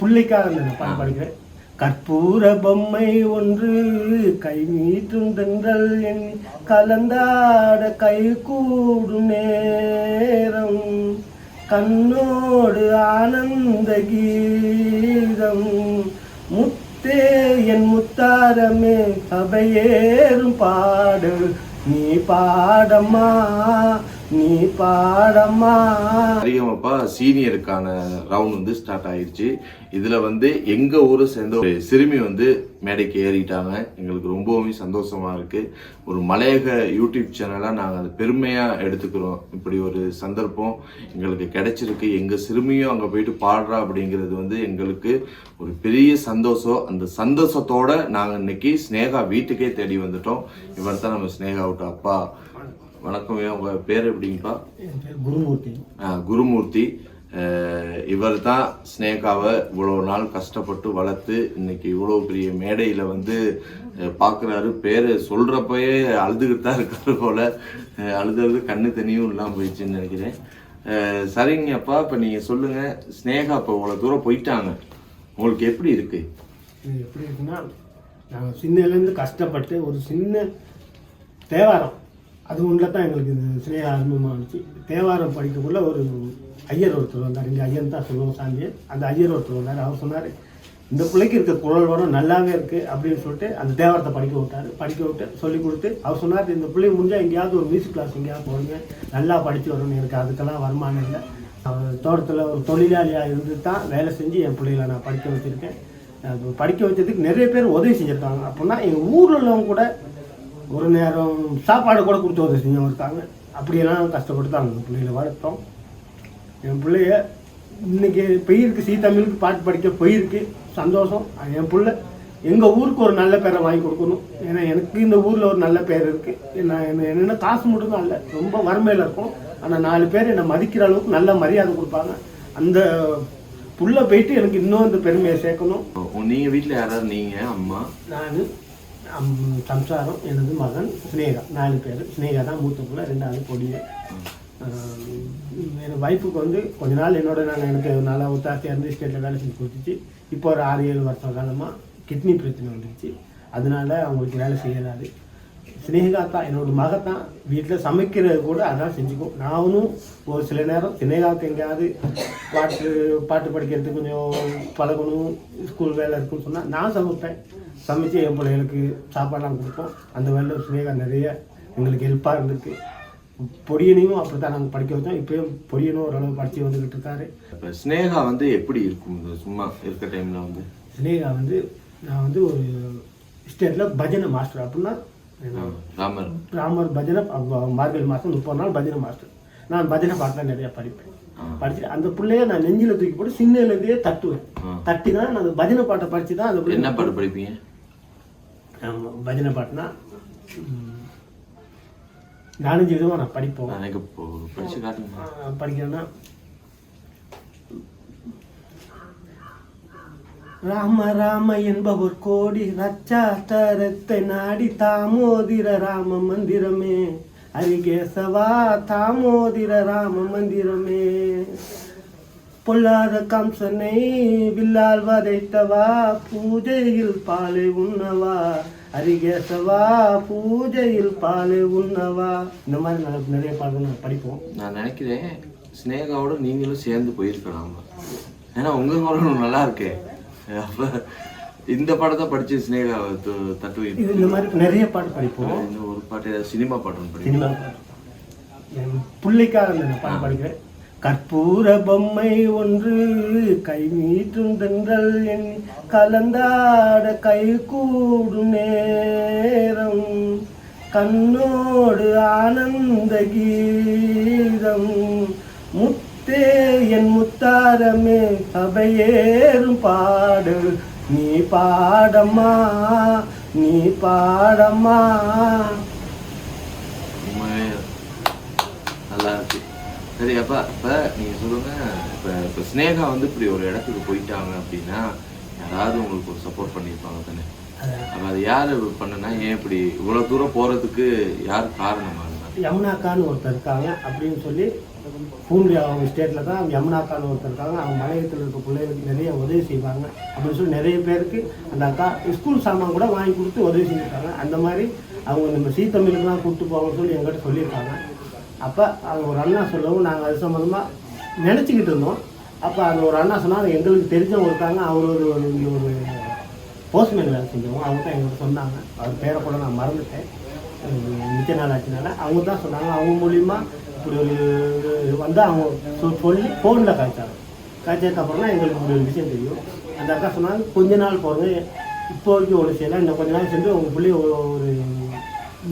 பிள்ளைக்காக அந்த பாட்டு படிக்கிறேன். கற்பூர பொம்மை ஒன்று கை மீட்டும் தென்றல் என் கலந்தாட கை கூடும் நேரம். கண்ணோடு ஆனந்த கீதம். முத்தே என் முத்தாரமே சபையேறும் பாடு நீ பாடம்மா நீ பாடம்மா. அதிகமாப்பா சீனியருக்கான ரவுண்ட் வந்து ஸ்டார்ட் ஆயிடுச்சு இதுல வந்து எங்க ஊரை சேர்ந்த ஒரு சிறுமி வந்து மேடைக்கு ஏறிட்டாங்க. எங்களுக்கு ரொம்பவுமே சந்தோஷமா இருக்கு. ஒரு மலையக யூடியூப் சேனலா நாங்க அதை பெருமையா எடுத்துக்கிறோம். இப்படி ஒரு சந்தர்ப்பம் எங்களுக்கு கிடைச்சிருக்கு. எங்க சிறுமியும் அங்க போயிட்டு பாடுறா அப்படிங்கிறது வந்து எங்களுக்கு ஒரு பெரிய சந்தோஷம். அந்த சந்தோஷத்தோட நாங்க இன்னைக்கு ஸ்னேகா வீட்டுக்கே தேடி வந்துட்டோம். இவர் தான் நம்ம ஸ்னேகாவோட அப்பா. வணக்கம் உங்க பேர் எப்படிங்கப்பா? என் பேர் குருமூர்த்தி. குருமூர்த்தி. இவர் தான் ஸ்னேகாவை இவ்வளோ நாள் கஷ்டப்பட்டு வளர்த்து இன்னைக்கு இவ்வளோ பெரிய மேடையில் வந்து பார்க்குறாரு பேர் சொல்கிறப்பயே அழுதுகிட்டு தான் இருக்காரு போல. அழுதுறது கண்ணு தண்ணியும் இல்லாமல் போயிடுச்சுன்னு நினைக்கிறேன். சரிங்கப்பா இப்போ நீங்கள் சொல்லுங்கள் ஸ்னேகா இப்போ இவ்வளோ தூரம் போயிட்டாங்க. உங்களுக்கு எப்படி இருக்கு? இது எப்படி இருக்குன்னா நாங்கள் சின்னலேருந்து கஷ்டப்பட்டு ஒரு சின்ன தேவாரம் அது ஒன்றில் தான் எங்களுக்கு இந்த சிலைய ஆரம்பமாக இருந்துச்சு. தேவாரம் படிக்கக்குள்ள ஒரு ஐயர் ஒருத்தர் வந்தார். இங்கே ஐயன் தான் சொல்லுவோம் சாமியை. அந்த ஐயர் ஒருத்தர் வந்தார். அவர் சொன்னார் இந்த பிள்ளைக்கு இருக்க குரல் வரும் நல்லாவே இருக்குது அப்படின்னு சொல்லிட்டு அந்த தேவாரத்தை படிக்க விட்டார். படிக்க விட்டு சொல்லி கொடுத்து அவர் சொன்னார் இந்த பிள்ளை முடிஞ்சால் எங்கேயாவது ஒரு மியூசிக் கிளாஸ் எங்கேயாவது போடுங்க நல்லா படித்து வரணும் எனக்கு அதுக்கெல்லாம் வருமானம் இல்லை. அவர் தோட்டத்தில் ஒரு தொழிலாளியாக இருந்து தான் வேலை செஞ்சு என் பிள்ளைகளை நான் படிக்க வச்சுருக்கேன். படிக்க வச்சதுக்கு நிறைய பேர் உதவி செஞ்சுருக்காங்க. அப்படின்னா எங்கள் ஊரில் உள்ளவங்க கூட ஒரு நேரம் சாப்பாடு கூட கொடுத்து உதவி செஞ்சவங்க இருக்காங்க. அப்படியெல்லாம் கஷ்டப்பட்டு தான் அந்த பிள்ளைகளை வளர்த்தோம். என் பிள்ளைய இன்னைக்கு பெயிருக்கு சீ தமிழுக்கு பாட்டு படிக்க போயிருக்கு. சந்தோஷம். என் பிள்ளை. எங்கள் ஊருக்கு ஒரு நல்ல பேரை வாங்கி கொடுக்கணும். ஏன்னா எனக்கு இந்த ஊரில் ஒரு நல்ல பேர் இருக்குது நான் என்ன என்னென்ன காசு மட்டும்தான் இல்லை. ரொம்ப வறுமையில் இருக்கும் ஆனால் நாலு பேர் என்னை மதிக்கிற அளவுக்கு நல்ல மரியாதை கொடுப்பாங்க. அந்த புள்ள போயிட்டு எனக்கு இன்னும் இந்த பெருமையை சேர்க்கணும். நீங்கள் வீட்டில் யாராவது? நீங்கள் அம்மா? நான். சம்சாரம் எனது மகன் ஸ்னேகா நாலு பேர். ஸ்னேகா தான் மூத்த பிள்ளை ரெண்டாவது பொடியை என் வைஃபுக்கு வந்து கொஞ்ச நாள் என்னோட நாங்கள் எனக்கு நல்லா ஒத்தாசையாக இருந்து ஸ்டேட்டில் வேலை செஞ்சு கொடுத்துச்சு. இப்போ ஒரு ஆறு ஏழு வருஷம் காலமாக கிட்னி பிரச்சனை வந்துருச்சு. அதனால அவங்களுக்கு வேலை செய்யலாது சினேகா தான் என்னோட மகத்தான் வீட்டில் சமைக்கிறது கூட அதான் செஞ்சுக்கும். நானும் ஒரு சில நேரம் சினேகாவுக்கு எங்கேயாவது பாட்டு பாட்டு படிக்கிறதுக்கு கொஞ்சம் பழகணும் ஸ்கூல் வேலை இருக்குன்னு சொன்னால் நான் சமைப்பேன். சமைச்சு என் பிள்ளைகளுக்கு சாப்பாடுலாம் கொடுப்போம். அந்த வேலையில் சினேகா நிறைய எங்களுக்கு ஹெல்ப்பாக இருந்திருக்கு. பொடியனையும் அப்படி தான் நாங்கள் படிக்க வச்சோம். இப்போயும் பொடியனும் ஓரளவு படித்து வந்துக்கிட்டு இருக்காரு. இப்போ ஸ்னேகா வந்து எப்படி இருக்கும்? சும்மா இருக்க டைமில் வந்து? சினேகா வந்து நான் வந்து ஒரு ஸ்டேட்டில் பஜனை மாஸ்டர் அப்படின்னா ராமர். ராமர் பஜனை மார்கழி மாதம் முப்பது நாள் பஜனை மாஸ்டர் நான் பஜனை பாட்டெலாம் நிறையா படிப்பேன். படிச்சுட்டு அந்த பிள்ளைய நான் நெஞ்சில் தூக்கி போட்டு சின்னலேருந்தே தட்டுவேன். தட்டி தான் நான் பஜனை பாட்டை படித்து தான் அந்த என்ன பாட்டு படிப்பீங்க? ஆமா, பஜனை பாட்டுனா நாலஞ்சு விதமாக நான் படிப்போம் எனக்கு படிச்சு காட்டுங்க. படிக்கிறேன்னா ராம ராம என்பவர் கோடி ரச்சாத்தரத்தை நாடி தாமோதிர ராம மந்திரமே. அரிகேசவா தாமோதிர ராம மந்திரமே. பொல்லாத கம்சனை வில்லால் வதைத்தவா பூஜையில் பாலை உண்ணவா. அரிகேசவா பூஜையில் பாலை உண்ணவா. இந்த மாதிரி நான் நிறைய பாடல்கள் நான் படிப்போம். நான் நினைக்கிறேன் ஸ்னேகாவோட நீங்களும் சேர்ந்து போயிருக்கலாம். ஏன்னா உங்க குரலும் நல்லா இருக்கே. அப்ப இந்த படத்தை படிச்சு ஸ்னேகா து- தட்டுவீங்க இது இந்த மாதிரி நிறைய பாட்டு படிப்போம். இந்த ஒரு பாட்டு சினிமா பாட்டு ஒன்று சினிமா பாட்டு. என் பிள்ளைக்காக நான் பாட்டு படிக்கிறேன். கற்பூர பொம்மை ஒன்று கை நீட்டும் தென்றல் என் கலந்தாட கை கூடும் நேரம். கண்ணோடு ஆனந்த கீதம். முத்தே என் முத்தாரமே சபையேறும் பாடு. நீ பாடம்மா நீ பாடம்மா. நல்லா இருக்கு. சரி அப்பா இப்ப நீங்க சொல்லுங்க. இப்ப இப்ப ஸ்னேகா வந்து இப்படி ஒரு இடத்துக்கு போயிட்டாங்க அப்படின்னா யாராவது உங்களுக்கு ஒரு சப்போர்ட் பண்ணியிருப்பாங்க தானே? அப்ப அது யாரு பண்ணுனா ஏன் இப்படி இவ்வளவு தூரம் போறதுக்கு யார் காரணமா இருந்தா யமுனாக்கான்னு ஒருத்தர் இருக்காங்க அப்படின்னு சொல்லி பூண்டி அவங்க ஸ்டேட்டில் தான் யமுனாக்கான்னு ஒருத்தர் இருக்காங்க அவங்க மலையத்தில் இருக்க பிள்ளைகளுக்கு நிறைய உதவி செய்வாங்க அப்படின்னு சொல்லி நிறைய பேருக்கு அந்த அக்கா ஸ்கூல் சாமான் கூட வாங்கி கொடுத்து உதவி செஞ்சுருக்காங்க. அந்த மாதிரி அவங்க நம்ம சீத்தமிழுக்குலாம் கூப்பிட்டு போவாங்கன்னு சொல்லி எங்கிட்ட சொல்லியிருக்காங்க. அப்போ அது ஒரு அண்ணா சொல்லவும் நாங்கள் அது சம்மந்தமாக நினச்சிக்கிட்டு இருந்தோம். அப்போ அந்த ஒரு அண்ணா சொன்னால் எங்களுக்கு தெரிஞ்சவங்க இருக்காங்க அவர் ஒரு ஒரு போஸ்ட்மேன் வேலை செஞ்சவங்க அவங்க தான் எங்களுக்கு சொன்னாங்க. அவர் பேரை கூட நான் மறந்துட்டேன். மிச்ச நாள் ஆச்சுனால அவங்க தான் சொன்னாங்க. அவங்க மூலியமாக இப்படி ஒரு இது வந்து அவங்க சொல்லி ஃபோனில் காய்ச்சாங்க. காய்ச்சதுக்கப்புறம் தான் எங்களுக்கு இப்படி ஒரு விஷயம் தெரியும். அந்த அக்கா சொன்னாங்க கொஞ்ச நாள் போங்க. இப்போதைக்கு ஒன்று செய்யலாம் இன்னும் கொஞ்ச நாள் சென்று உங்கள் பிள்ளை ஒரு ஒரு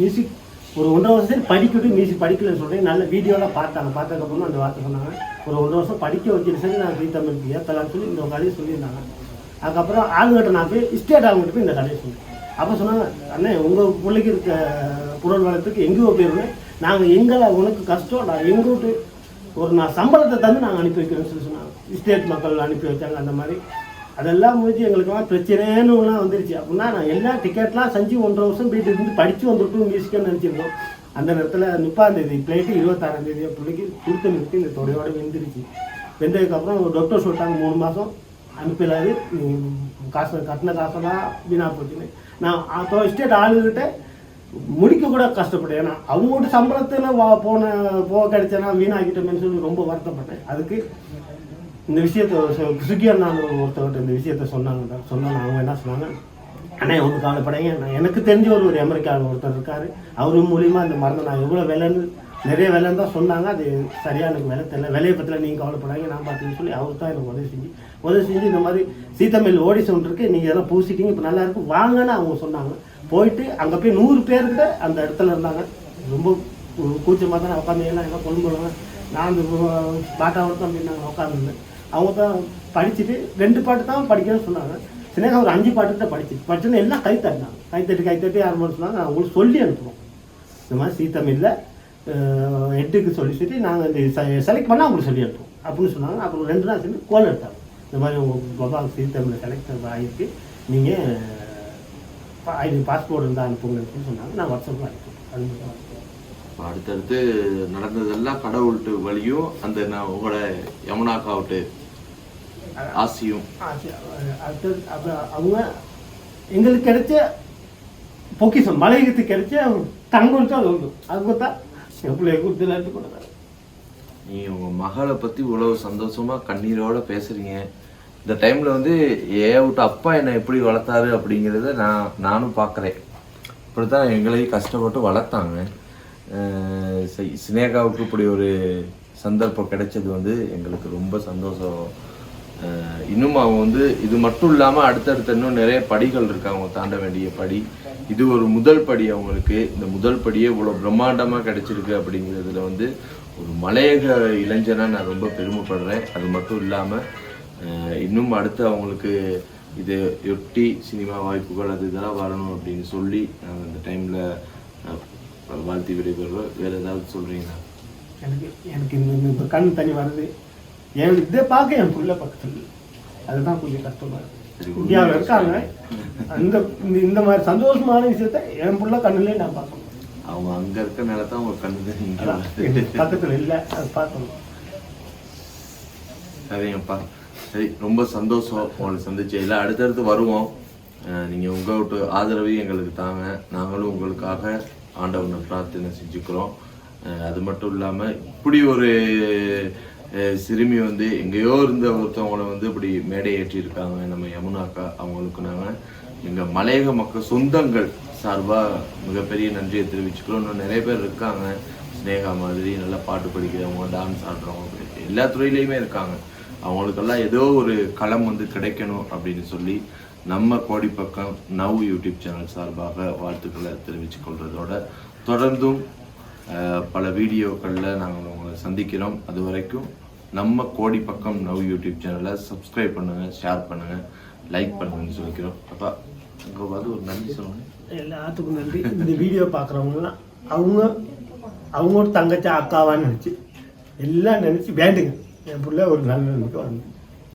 மியூசிக் ஒரு ஒன்றரை வருஷத்துக்கு படிக்கட்டும் மியூசிக் படிக்கலன்னு சொல்கிறேன் நல்ல வீடியோலாம் பார்த்தாங்க. பார்த்ததுக்கப்புறம் அந்த வார்த்தை சொன்னாங்க. ஒரு ஒன்றரை வருஷம் படிக்க வச்சுட்டு சரி நான் ஃப்ரீ தமிழ் ஏற்றலாம்னு சொல்லி இந்த கதையை சொல்லியிருந்தாங்க. அதுக்கப்புறம் ஆளுங்கிட்ட நான் போய் ஸ்டேட் ஆளுங்கிட்ட போய் இந்த கதையை சொன்னேன். அப்போ சொன்னாங்க அண்ணே உங்கள் பிள்ளைக்கு இருக்க குரல் வளத்துக்கு எங்கேயோ போயிருந்தேன். நாங்கள் எங்களை உனக்கு கஷ்டம் நான் எங்கள் வீட்டு ஒரு நான் சம்பளத்தை தந்து நாங்கள் அனுப்பி வைக்கிறேன்னு சொல்லி சொன்னாங்க. ஸ்டேட் மக்கள் அனுப்பி வச்சாங்க அந்த மாதிரி. அதெல்லாம் முடிஞ்சு எங்களுக்கெல்லாம் பிரச்சனைன்னுலாம் வந்துருச்சு. அப்படின்னா நான் எல்லா டிக்கெட்லாம் செஞ்சு ஒன்றரை வருஷம் போயிட்டு இருந்து படித்து வந்துட்டு மியூசிக்கன்னு நினச்சிருந்தோம். அந்த நேரத்தில் முப்பாம் தேதி பிளேட்டு இருபத்தாறாம் தேதி என் பிள்ளைக்கு கொடுத்த நிறுத்தி இந்த தொடையோடு வெந்துருச்சு வெந்ததுக்கப்புறம் டாக்டர் சொல்லிட்டாங்க மூணு மாதம் அனுப்பிடாது காசு கட்டின காசெல்லாம் வீணாக போச்சுன்னு. நான் அப்போ ஸ்டேட் ஆளுகிட்ட முடிக்க கூட கஷ்டப்பட்டேன். ஏன்னா அவங்களோட சம்பளத்தில் வா போன போக கிடைச்சேன்னா வீணாக்கிட்டோமேன்னு சொல்லி ரொம்ப வருத்தப்பட்டேன். அதுக்கு இந்த விஷயத்த சுகி அண்ணா ஒருத்தவர்கிட்ட இந்த விஷயத்த சொன்னாங்க. சொன்னாங்க அவங்க என்ன சொன்னாங்க? ஆனால் ஒன்று கவலைப்படைங்க நான் எனக்கு தெரிஞ்ச ஒரு ஒரு அமெரிக்காவில் ஒருத்தர் இருக்கார். அவர் மூலியமாக இந்த மருந்து நான் எவ்வளோ விலைன்னு நிறைய விலைன்னு தான் சொன்னாங்க. அது சரியாக எனக்கு விலை தெரியல. விலையை பற்றில நீங்கள் கவலைப்படாங்க நான் பார்த்துன்னு சொல்லி அவர் தான் எனக்கு உதவி செஞ்சு உதவி செஞ்சு இந்த மாதிரி சீத்தமில் ஓடி சொன்னிருக்கு நீங்கள் எல்லாம் பூசிட்டீங்க. இப்போ நல்லா வாங்கன்னு அவங்க சொன்னாங்க. போயிட்டு அங்கே போய் நூறு பேர்கிட்ட அந்த இடத்துல இருந்தாங்க ரொம்ப கூச்சமாக தான் உட்காந்து எல்லாம் எல்லாம் கொண்டு போவாங்க நான் அந்த பாட்டாவோட தான் அப்படின்னாங்க உட்காந்துருந்தேன் அவங்க தான் படிச்சுட்டு ரெண்டு பாட்டு தான் படிக்கணும்னு சொன்னாங்க சினேகா ஒரு அஞ்சு பாட்டு தான் படிச்சு படிச்சுன்னு எல்லாம் கை தட்டினாங்க கை தட்டி கை தட்டி ஆரம்பம் சொன்னாங்க நான் உங்களுக்கு சொல்லி அனுப்புவோம் இந்த மாதிரி சீத்தமிழில் ஹெட்டுக்கு சொல்லி சொல்லி நாங்கள் இந்த செலக்ட் பண்ணால் அவங்களுக்கு சொல்லி அனுப்புவோம் அப்படின்னு சொன்னாங்க அப்புறம் ரெண்டு நாள் சேர்ந்து கோல் எடுத்தாங்க இந்த மாதிரி உங்கள் பாபா சீத்தமிழில் செலக்ட் ஆகிருக்கு நீங்கள் ஐடி பாஸ்போர்ட் இருந்தால் அனுப்புங்கன்னு சொன்னாங்க. நான் வாட்ஸ்அப்பில் அனுப்புவேன் அடுத்தடுத்து நடந்ததெல்லாம் கடவுள்கிட்ட வழியும் அந்த நான் உங்களோட யமுனாக்காவிட்டு ஆசியும். அடுத்தது அவங்க எங்களுக்கு கிடைச்ச பொக்கிஷம் மலையகத்துக்கு கிடைச்ச தங்க கொடுத்தா அது உண்டு. அது கொடுத்தா என் பிள்ளைய கொடுத்து கொடுத்தாங்க நீ உங்க மகளை பத்தி இவ்வளவு சந்தோஷமா கண்ணீரோட பேசுறீங்க. இந்த டைமில் வந்து ஏவுட்டு அப்பா என்னை எப்படி வளர்த்தாரு அப்படிங்கிறத நான் நானும் பார்க்குறேன். இப்படித்தான் எங்களையும் கஷ்டப்பட்டு வளர்த்தாங்க. அஹ் சினேகாவுக்கு இப்படி ஒரு சந்தர்ப்பம் கிடைச்சது வந்து எங்களுக்கு ரொம்ப சந்தோஷம். இன்னும் அவங்க வந்து இது மட்டும் இல்லாமல் அடுத்தடுத்த இன்னும் நிறைய படிகள் இருக்கு அவங்க தாண்ட வேண்டிய படி. இது ஒரு முதல் படி அவங்களுக்கு. இந்த முதல் படியே இவ்வளோ பிரம்மாண்டமாக கிடைச்சிருக்கு அப்படிங்கிறதுல வந்து ஒரு மலையக இளைஞனாக நான் ரொம்ப பெருமைப்படுறேன். அது மட்டும் இல்லாமல் இன்னும் அடுத்து அவங்களுக்கு இது ஒட்டி சினிமா வாய்ப்புகள் அது இதெல்லாம் வரணும் அப்படின்னு சொல்லி நாங்கள் இந்த டைமில் வாழ்த்தி விடைபெறுவோம் வேறு ஏதாவது சொல்கிறீங்களா எனக்கு எனக்கு இந்த கண் தண்ணி வருது. என் இதை பார்க்க என் பிள்ளை பக்கத்தில். அதுதான் கொஞ்சம் கஷ்டமா இருக்கு. சரி, இந்தியாவில் இருக்காங்க. அந்த இந்த- இந்த மாதிரி சந்தோஷமான விஷயத்த என் பிள்ளை கண்ணுலேயே நான் பார்க்கணும். அவங்க அங்கே இருக்க நிலத்தான் அவங்க கண்ணு பக்கத்தில் இல்லை அது பார்க்கணும். சரிங்கப்பா. சரி ரொம்ப சந்தோஷம் உங்களை சந்திச்சு. எல்லாம் அடுத்தடுத்து வருவோம். நீங்கள் உங்கள்கிட்ட ஆதரவையும் எங்களுக்கு தாங்க. நாங்களும் உங்களுக்காக ஆண்டவனை பிரார்த்தனை செஞ்சுக்கிறோம். அது மட்டும் இல்லாமல் இப்படி ஒரு சிறுமி வந்து எங்கேயோ இருந்த ஒருத்தவங்களை வந்து இப்படி மேடை ஏற்றியிருக்காங்க நம்ம யமுனாக்கா அவங்களுக்கு நாங்கள் எங்கள் மலையக மக்கள் சொந்தங்கள் சார்பாக மிகப்பெரிய நன்றியை தெரிவிச்சுக்கிறோம். இன்னும் நிறைய பேர் இருக்காங்க. ஸ்னேகா மாதிரி நல்லா பாட்டு படிக்கிறவங்க டான்ஸ் ஆடுறவங்க எல்லா துறையிலையுமே இருக்காங்க. அவங்களுக்கெல்லாம் ஏதோ ஒரு களம் வந்து கிடைக்கணும் அப்படின்னு சொல்லி நம்ம கோடிப்பக்கம் நவ் யூடியூப் சேனல் சார்பாக வாழ்த்துக்களை தெரிவித்து கொள்றதோட தொடர்ந்தும் பல வீடியோக்களில் நாங்கள் உங்களை சந்திக்கிறோம். அது வரைக்கும் நம்ம கோடிப்பக்கம் நவ் யூடியூப் சேனலை சப்ஸ்கிரைப் பண்ணுங்கள் ஷேர் பண்ணுங்கள் லைக் பண்ணுங்கன்னு சொல்லிக்கிறோம். அப்பா அங்கே பார்த்து ஒரு நன்றி சொல்லுங்கள் எல்லாத்துக்கும் நன்றி. இந்த வீடியோ பார்க்குறவங்கலாம் அவங்க அவங்களோட தங்கச்சி அக்காவான்னு நினச்சி எல்லாம் நினச்சி வேண்டுங்க. என் பிள்ளை ஒரு நல்ல நிலைமைக்கு